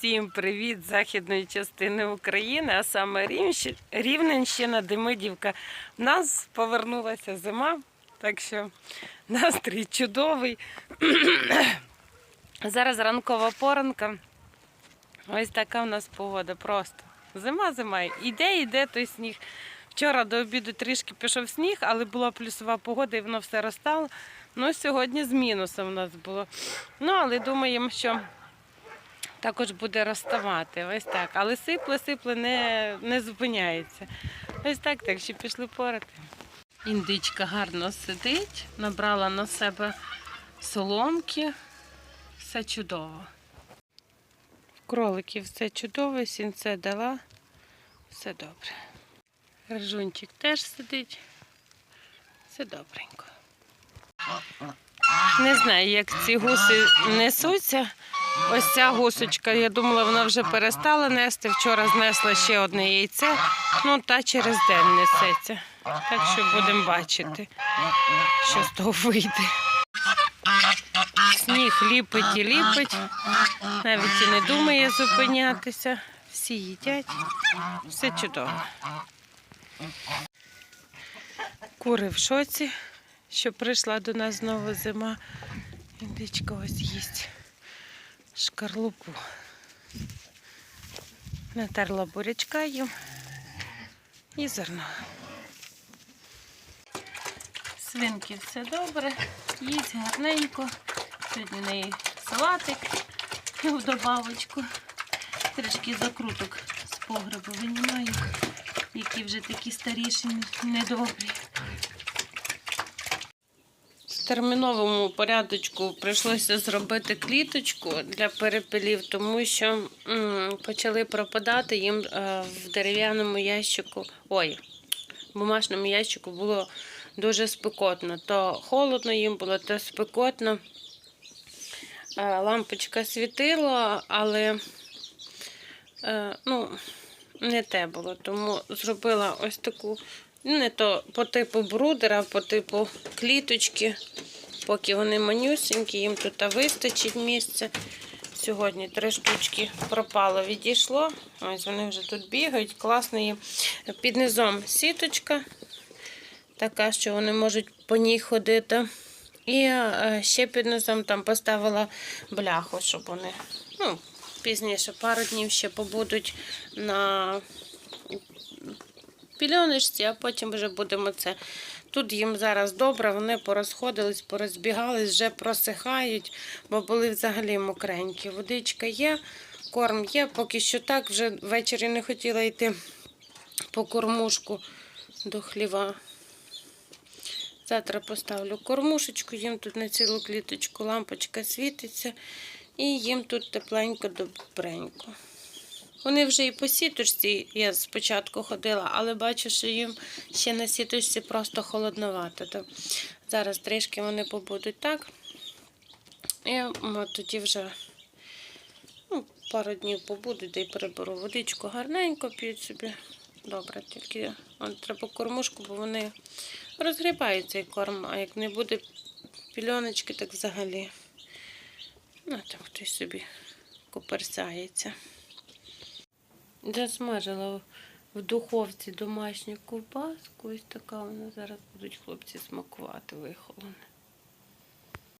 Всім привіт з західної частини України, а саме Рівненщина, Демидівка. В нас повернулася зима, так що настрій чудовий. Зараз ранкова поранка. Ось така в нас погода просто. Зима, зима. Іде, іде той сніг. Вчора до обіду трішки пішов сніг, але була плюсова погода і воно все розтало. Ну, сьогодні з мінусом у нас було. Ну, але думаємо, що також буде розставати. Ось так. Але сипле, сипле не, не зупиняється. Ось так, так що пішли порати. Індичка гарно сидить, набрала на себе соломки. Все чудово. В кроликів все чудово, сінце дала. Все добре. Ржунчик теж сидить. Все добренько. Не знаю, як ці гуси несуться. Ось ця гусочка, я думала, вона вже перестала нести. Вчора знесла ще одне яйце, ну та через день несеться. Так що будемо бачити, що з того вийде. Сніг ліпить і ліпить, навіть і не думає зупинятися. Всі їдять, все чудово. Кури в шоці, що прийшла до нас знову зима. Індичка ось їсть шкарлупу. Натерла бурячка їм і зерно. Свинки все добре, їсть гарненько. Сьогодні в неї салатик в добавочку. Трішки закруток з погребу винімаю, які вже такі старіші, недобрі. Терміновому порядочку прийшлося зробити кліточку для перепелів, тому що почали пропадати їм е, в дерев'яному ящику. Ой, в бумажному ящику було дуже спекотно. То холодно їм було, то спекотно. Е, Лампочка світила, але е, ну, не те було. Тому зробила ось таку, не то по типу брудера, по типу кліточки. Поки вони манюсенькі, їм тут вистачить місця. Сьогодні три штучки пропало, відійшло. Ось вони вже тут бігають. Класно їм. Під низом сіточка, така, що вони можуть по ній ходити. І е, ще під низом там поставила бляху, щоб вони ну, пізніше пару днів ще побудуть на пільоночці, а потім вже будемо це. Тут їм зараз добре, вони порозходились, порозбігались, вже просихають, бо були взагалі мокренькі. Водичка є, корм є, поки що так, вже ввечері не хотіла йти по кормушку до хліва. Завтра поставлю кормушечку, їм тут на цілу кліточку лампочка світиться, і їм тут тепленько добренько. Вони вже і по сіточці, я спочатку ходила, але бачу, що їм ще на сіточці просто холодновато. То зараз трішки вони побудуть так. І тоді вже ну, пару днів побудуть, де й переберу водичку гарненько п'ють собі. Добре, тільки он, треба кормушку, бо вони розгрібають цей корм, а як не буде пільоночки, так взагалі. Ну, там хтось собі коперсається. Засмажила в духовці домашню ковбаску. Ось така вона зараз будуть хлопці смакувати вихолоне.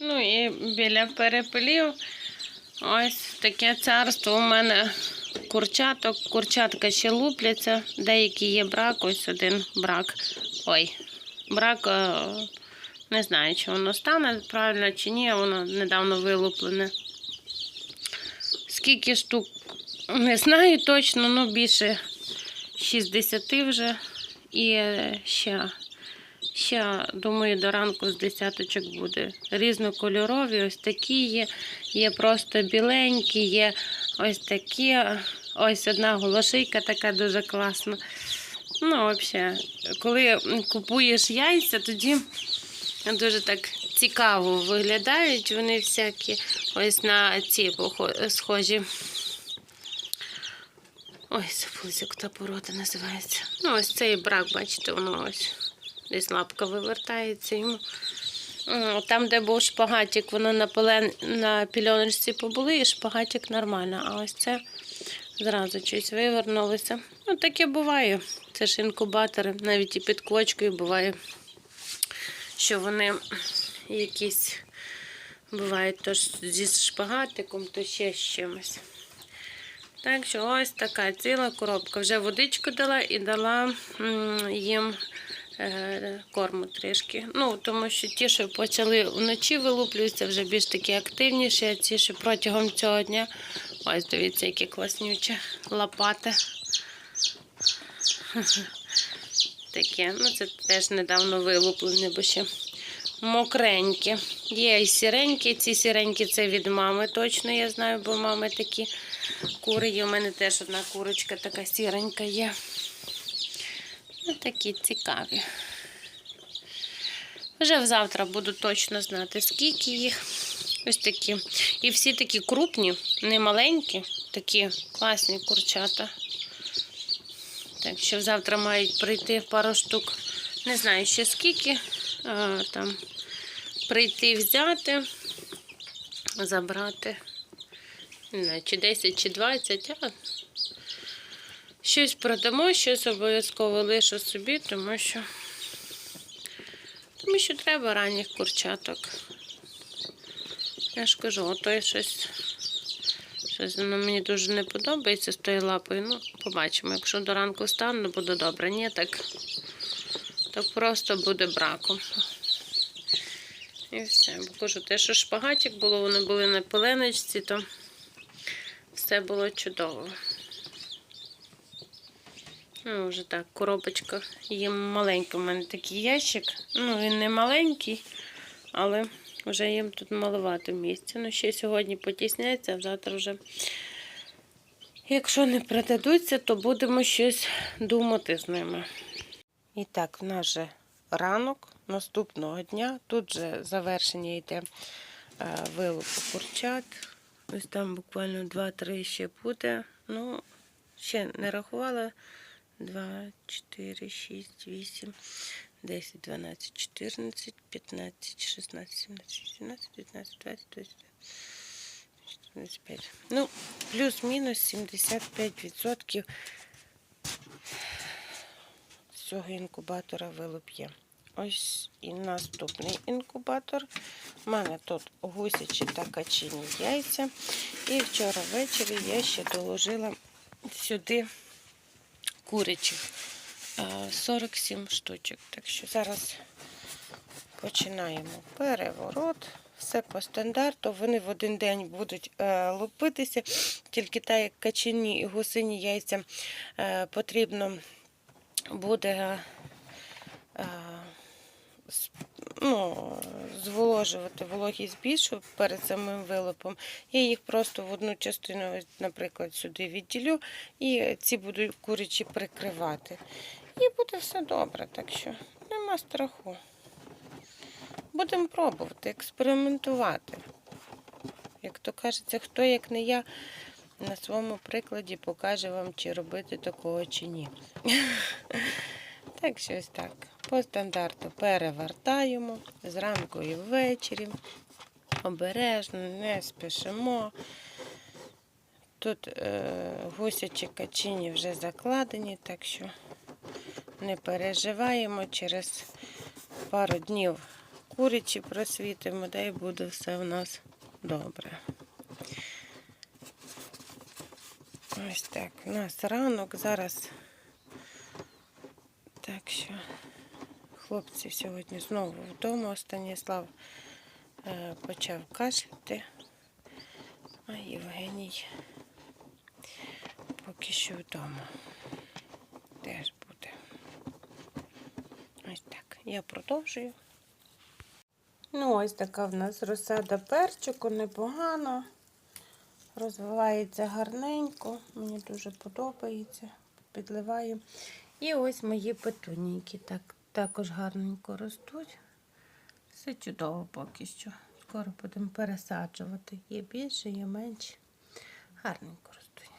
Ну і біля перепелів ось таке царство у мене курчаток. Курчатка ще лупляться, деякі є брак, ось один брак. Ой, брак, е, не знаю, чи воно стане правильно чи ні, воно недавно вилуплене. Скільки штук не знаю точно, ну більше 60 вже. І е, ще, ще, думаю, до ранку з десяточок буде. Різнокольорові, ось такі є, є просто біленькі, є ось такі. Ось одна голошийка така дуже класна. Ну, взагалі, коли купуєш яйця, тоді дуже так цікаво виглядають. Вони всякі ось на ці схожі. Ой, забулася, як та порода називається. Ну, ось цей брак, бачите, воно ось десь лапка вивертається йому. Там, де був шпагатик, воно на, пелен... на пільоночці побули, і шпагатик нормально. А ось це зразу щось вивернулося. Ну, таке буває. Це ж інкубатори, навіть і під квочкою буває, що вони якісь бувають то зі шпагатиком, то ще з чимось. Так що ось така ціла коробка. Вже водичку дала і дала їм е, корму трішки. Ну, тому що ті, що почали вночі вилуплюються, вже більш такі активніші, а ті, що протягом цього дня. Ось дивіться, які класнючі лопати. Таке. Ну, це теж недавно вилуплені, бо ще мокренькі. Є і сіренькі. Ці сіренькі це від мами, точно я знаю, бо мами такі кури є. У мене теж одна курочка така сіренька є. Ну, такі цікаві. Вже завтра буду точно знати, скільки їх. Ось такі. І всі такі крупні, не маленькі, такі класні курчата. Так що завтра мають прийти пару штук. Не знаю ще скільки. А, там прийти взяти, забрати. Чи 10, чи 20, а щось продамо, щось обов'язково лишу собі, тому що, тому що треба ранніх курчаток. Я ж кажу, ото щось, щось воно мені дуже не подобається з тою лапою. Ну, побачимо. Якщо до ранку встану, буде добре. Ні, так, так просто буде браком. І все. Бо кажу, те, що шпагатик було, вони були на пеленочці, то все було чудово. Ну, вже так, коробочка. Їм маленький у мене такий ящик. Ну, він не маленький, але вже їм тут маловато місця. Ну, ще сьогодні потісняється, а завтра вже. Якщо не продадуться, то будемо щось думати з ними. І так, в нас же ранок наступного дня. Тут же завершення йде е, вилупу курчат. Ось там буквально 2-3 ще буде. Ну, ще не рахувала. 2, 4, 6, 8, 10, 12, 14, 15, 16, 17, 18, 19, 20, 21, 25. Ну, плюс-мінус 75% з цього інкубатора вилуп'є. Ось і наступний інкубатор. У мене тут гусячі та качині яйця. І вчора ввечері я ще доложила сюди курячих е, 47 штучок. Так що зараз починаємо переворот. Все по стандарту. Вони в один день будуть е, лупитися. Тільки так, як качині і гусині яйця е, потрібно буде е, ну, зволожувати вологість більшу перед самим вилупом. Я їх просто в одну частину, наприклад, сюди відділю, і ці буду курячі прикривати. І буде все добре, так що нема страху. Будемо пробувати, експериментувати. Як то кажеться, хто як не я на своєму прикладі покаже вам, чи робити такого, чи ні. Так, щось так. По стандарту перевертаємо зранку і ввечері. Обережно, не спішимо. Тут е, гусячі качині вже закладені, так що не переживаємо. Через пару днів курячі просвітимо, да і буде все у нас добре. Ось так. У нас ранок зараз. Так що хлопці сьогодні знову вдома. Станіслав е, почав кашляти, а Євгеній поки що вдома. Теж буде. Ось так. Я продовжую. Ну, ось така в нас розсада перчику, непогано. Розвивається гарненько, мені дуже подобається. Підливаю. І ось мої петунійки так, також гарненько ростуть. Все чудово поки що. Скоро будемо пересаджувати. Є більше, є менше. Гарненько ростуть.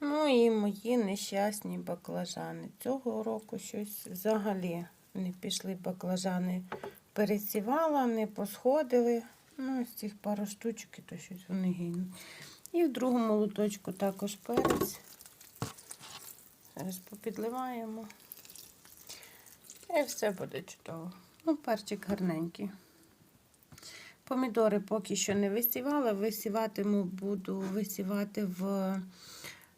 Ну і мої нещасні баклажани. Цього року щось взагалі не пішли баклажани пересівала, не посходили. Ну, ось цих пару штучок, то щось вони гинуть. І в другому лоточку також перець. Зараз попідливаємо. І все буде чудово. Ну, перчик гарненький. Помідори поки що не висівала, висіватиму, буду висівати в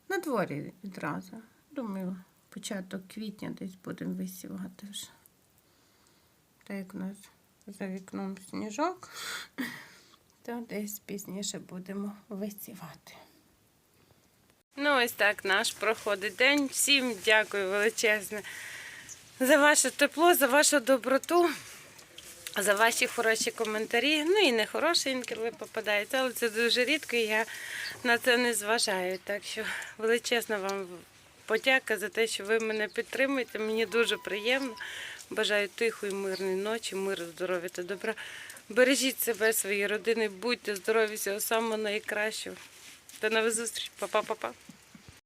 на дворі відразу. Думаю, початок квітня десь будемо висівати вже. Так як у нас за вікном сніжок, то десь пізніше будемо висівати. Ну, ось так наш проходить день. Всім дякую величезне за ваше тепло, за вашу доброту, за ваші хороші коментарі. Ну і не хороші інколи попадаються, але це дуже рідко, і я на це не зважаю. Так що величезна вам подяка за те, що ви мене підтримуєте. Мені дуже приємно. Бажаю тихої, мирної ночі, миру, здоров'я та добра. Бережіть себе, свої родини, будьте здорові, всього самого найкращого. До нових зустріч. Па-па-па-па.